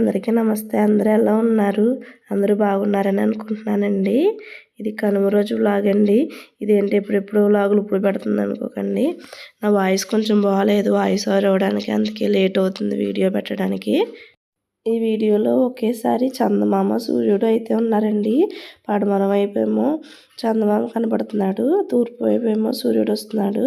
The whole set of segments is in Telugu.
అందరికీ నమస్తే. అందరూ ఎలా ఉన్నారు? అందరూ బాగున్నారని అనుకుంటున్నానండి. ఇది కనుమ రోజు వ్లాగ్ అండి. ఇదేంటి ఎప్పుడెప్పుడు వ్లాగులు ఇప్పుడు పెడుతుంది అనుకోకండి. నా వాయిస్ కొంచెం బాగాలేదు వాయిస్ ఓవర్ అవ్వడానికి అందుకే లేట్ అవుతుంది వీడియో పెట్టడానికి. ఈ వీడియోలో ఒకేసారి చందమామ సూర్యుడు అయితే ఉన్నారండి. పడమర వైపేమో చందమామ కనబడుతున్నాడు తూర్పు వైపేమో సూర్యుడు వస్తున్నాడు.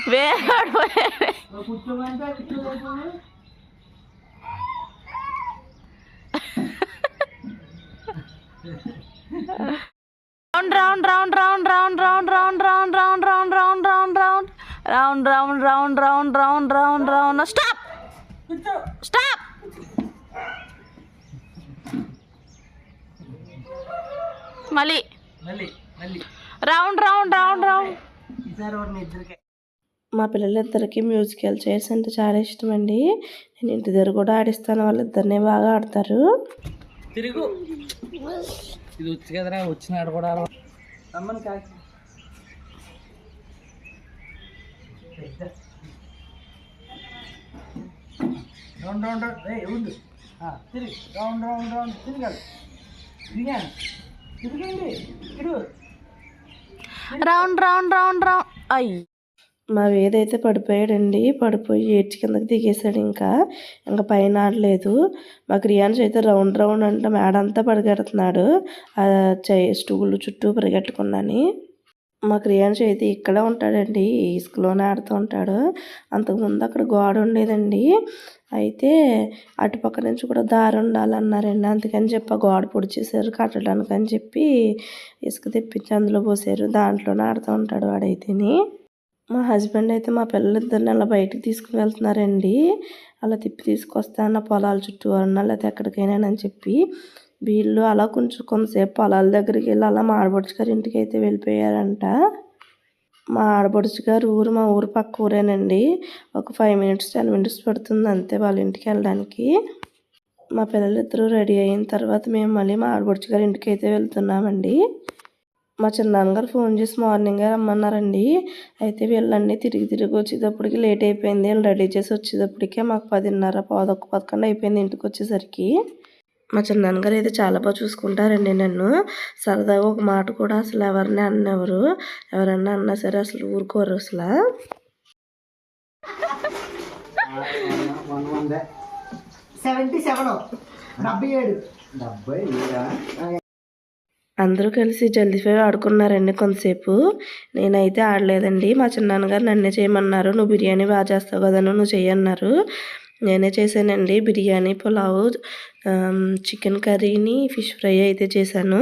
వేగాడు round round round round round round round round round round round round round round round round round round round stop stop మళ్ళీ రౌండ్ రౌండ్ రౌండ్ రౌండ్ మా పిల్లలిద్దరికి మ్యూజికల్ చైర్స్ అంటే చాలా ఇష్టం అండి నేను ఇంటి దగ్గర కూడా ఆడిస్తాను వాళ్ళిద్దరిని బాగా ఆడతారు. తిరుగు. ఇది వచ్చి కదరా వచ్చినాడు కూడా రౌండ్ రౌండ్ రౌండ్ ఉండు తిరిగి. రౌండ్ రౌండ్ రౌండ్ తిరగాలి తిరిగాను తిరగండి. తిరుగు రౌండ్ రౌండ్ రౌండ్ రౌండ్. అయ్యి. మా వేదైతే పడిపోయాడండి పడిపోయి ఏడ్చి కిందకి దిగేశాడు ఇంకా. ఇంకా పైన ఆడలేదు. మా క్రియాన్స్ అయితే రౌండ్ రౌండ్ అంటే మేడంతా పరిగెడుతున్నాడు ఆ స్టూల్ చుట్టూ పరిగెట్టుకున్నాని మా క్రియాన్స్ అయితే ఇక్కడే ఉంటాడండి ఇసుకలోనే ఆడుతూ ఉంటాడు. అంతకుముందు అక్కడ గోడ ఉండేదండి. అయితే అటుపక్క నుంచి కూడా దారి ఉండాలన్నారండి. అందుకని చెప్పి ఆ గోడ పొడిచేసారు కట్టడానికి అని చెప్పి ఇసుక తెప్పించి అందులో పోసారు. దాంట్లోనే ఆడుతూ ఉంటాడు వాడైతేని. మా హస్బెండ్ అయితే మా పిల్లలిద్దరిని అలా బయటికి తీసుకుని వెళ్తున్నారండి. అలా తిప్పి తీసుకొస్తాను పొలాల చుట్టూ అన్న లేకపోతే ఎక్కడికైనా అని చెప్పి వీళ్ళు అలా కొంచెం కొంతసేపు పొలాల దగ్గరికి వెళ్ళి అలా మా గారి ఇంటికి అయితే వెళ్ళిపోయారంట. మా ఆడబడుచు గారు ఊరు మా ఊరు పక్క ఊరేనండి. ఒక ఫైవ్ మినిట్స్ టెన్ మినిట్స్ పడుతుంది అంతే వాళ్ళ ఇంటికి వెళ్ళడానికి. మా పిల్లలిద్దరూ రెడీ అయిన తర్వాత మేము మళ్ళీ మా ఆడబడుచు గారి ఇంటికి అయితే వెళ్తున్నామండి. మా చిన్నాన్నగారు ఫోన్ చేసి మార్నింగే రమ్మన్నారండి. అయితే వీళ్ళన్నీ తిరిగి తిరిగి వచ్చేటప్పటికి లేట్ అయిపోయింది. వీళ్ళు రెడీ చేసి వచ్చేటప్పటికే మాకు పదిన్నర పదొక్క పదకొండు అయిపోయింది ఇంటికి వచ్చేసరికి. మా చిన్నాన్నగారు అయితే చాలా బాగా చూసుకుంటారండి నన్ను. సరదాగా ఒక మాట కూడా అసలు ఎవరిని అన్నెవరు ఎవరన్నా అన్నా సరే అసలు ఊరుకోరు అసలు. Seventy seven. డెబ్బై ఏడు. డెబ్బై ఏడా? అందరూ కలిసి జల్దీ ఫైవ్ ఆడుకున్నారండి కొంతసేపు. నేనైతే ఆడలేదండి. మా చిన్నాన్నగారు నన్నే చేయమన్నారు. నువ్వు బిర్యానీ బాగా చేస్తావు కదా నువ్వు చేయన్నారు నేనే చేశానండి. బిర్యానీ పులావ్ చికెన్ కర్రీని ఫిష్ ఫ్రై అయితే చేశాను.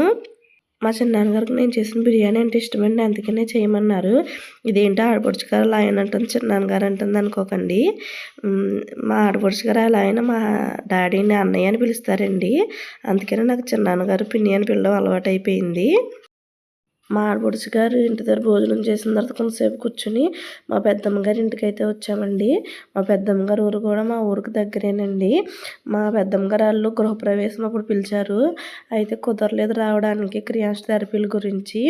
మా చిన్నాన్నగారికి నేను చేసిన బిర్యానీ అంటే ఇష్టమండి అందుకనే చేయమన్నారు. ఇదేంటో ఆడపడుచు గారు అలా ఆయన అంటుంది చిన్నాన్నగారు అంటుంది అనుకోకండి. మా ఆడపడుచు గారు అలా ఆయన మా డాడీని అన్నయ్య అని పిలుస్తారండి. అందుకనే నాకు చిన్నాన్నగారు పిన్ని అని పిల్లడం అలవాటు అయిపోయింది మా ఆడపడుచు గారు ఇంటి దగ్గర భోజనం చేసిన తర్వాత కొంతసేపు కూర్చుని మా పెద్దమ్మ గారి ఇంటికి అయితే వచ్చామండి. మా పెద్దమ్మ గారు ఊరు కూడా మా ఊరికి దగ్గరేనండి. మా పెద్దమ్మ గారు వాళ్ళు గృహప్రవేశం అప్పుడు పిలిచారు. అయితే కుదరలేదు రావడానికి క్రియాన్స్ థెరపీల గురించి.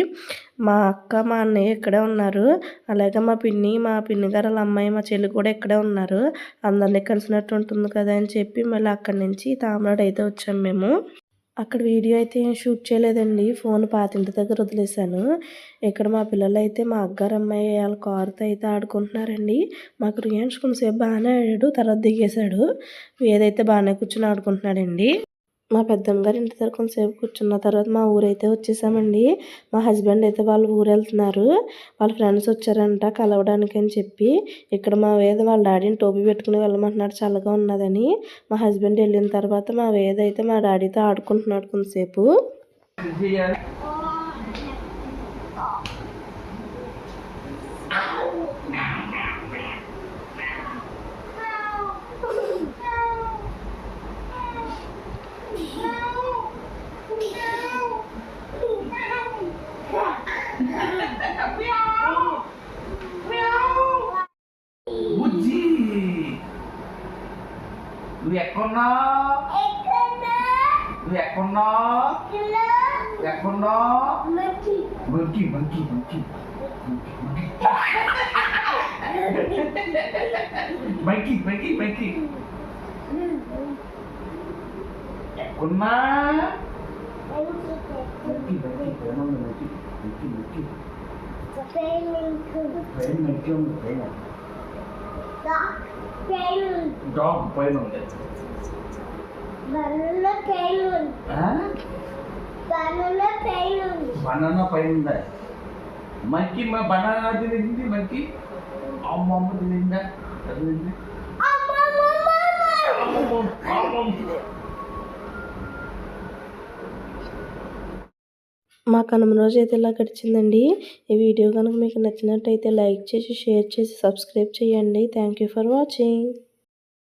మా అక్క మా అన్నయ్య ఇక్కడే ఉన్నారు. అలాగే మా పిన్ని మా పిన్ని గారు వాళ్ళ అమ్మాయి మా చెల్లి కూడా ఇక్కడే ఉన్నారు. అందరినీ కలిసినట్టు ఉంటుంది కదా అని చెప్పి మళ్ళీ అక్కడి నుంచి తామరాడు అయితే వచ్చాము మేము. అక్కడ వీడియో అయితే ఏం షూట్ చేయలేదండి. ఫోన్ పాతింటి దగ్గర వదిలేశాను. ఇక్కడ మా పిల్లలు అయితే మా అగ్గారు అమ్మాయి వాళ్ళ కారుతో అయితే ఆడుకుంటున్నారండి. మాకు రియాన్స్ కొంతసేపు బాగానే ఆడాడు తర్వాత దిగేశాడు. ఏదైతే బాగానే కూర్చొని ఆడుకుంటున్నాడండి. మా పెద్దమ్మ ఇంటి దగ్గర కొంతసేపు కూర్చున్న తర్వాత మా ఊరైతే వచ్చేసామండి. మా హస్బెండ్ అయితే వాళ్ళ ఊరు వెళ్తున్నారు. వాళ్ళ ఫ్రెండ్స్ వచ్చారంట కలవడానికి అని చెప్పి. ఇక్కడ మా వేద వాళ్ళ డాడీని టోపీ పెట్టుకుని వెళ్ళమంటున్నాడు. చల్లగా ఉన్నదని మా హస్బెండ్ వెళ్ళిన తర్వాత మా వేద అయితే మా డాడీతో ఆడుకుంటున్నాడు కొంతసేపు. ఎక్కడున్నా నువ్వు ఎక్కడున్నా ఎక్కడున్నా monkey monkey monkey monkey monkey monkey ఎక్కడున్నా మంకీ మంకీ ప్రేమ ఉంది మంకీ మంకీ మంకీ ప్రేమ మంకీ ఉంది ప్రేమ డాగ్ పైన ఉంది బనానా పైన ఉందా మంకీ మా బనానా తినింది మంకీ అమ్మ అమ్మ తినిందా తినింది మా కనుమ రోజు అయితే ఇలా గడిచిందండి. ఈ వీడియో కనుక మీకు నచ్చినట్టయితే లైక్ చేసి షేర్ చేసి సబ్స్క్రైబ్ చేయండి. Thank you for watching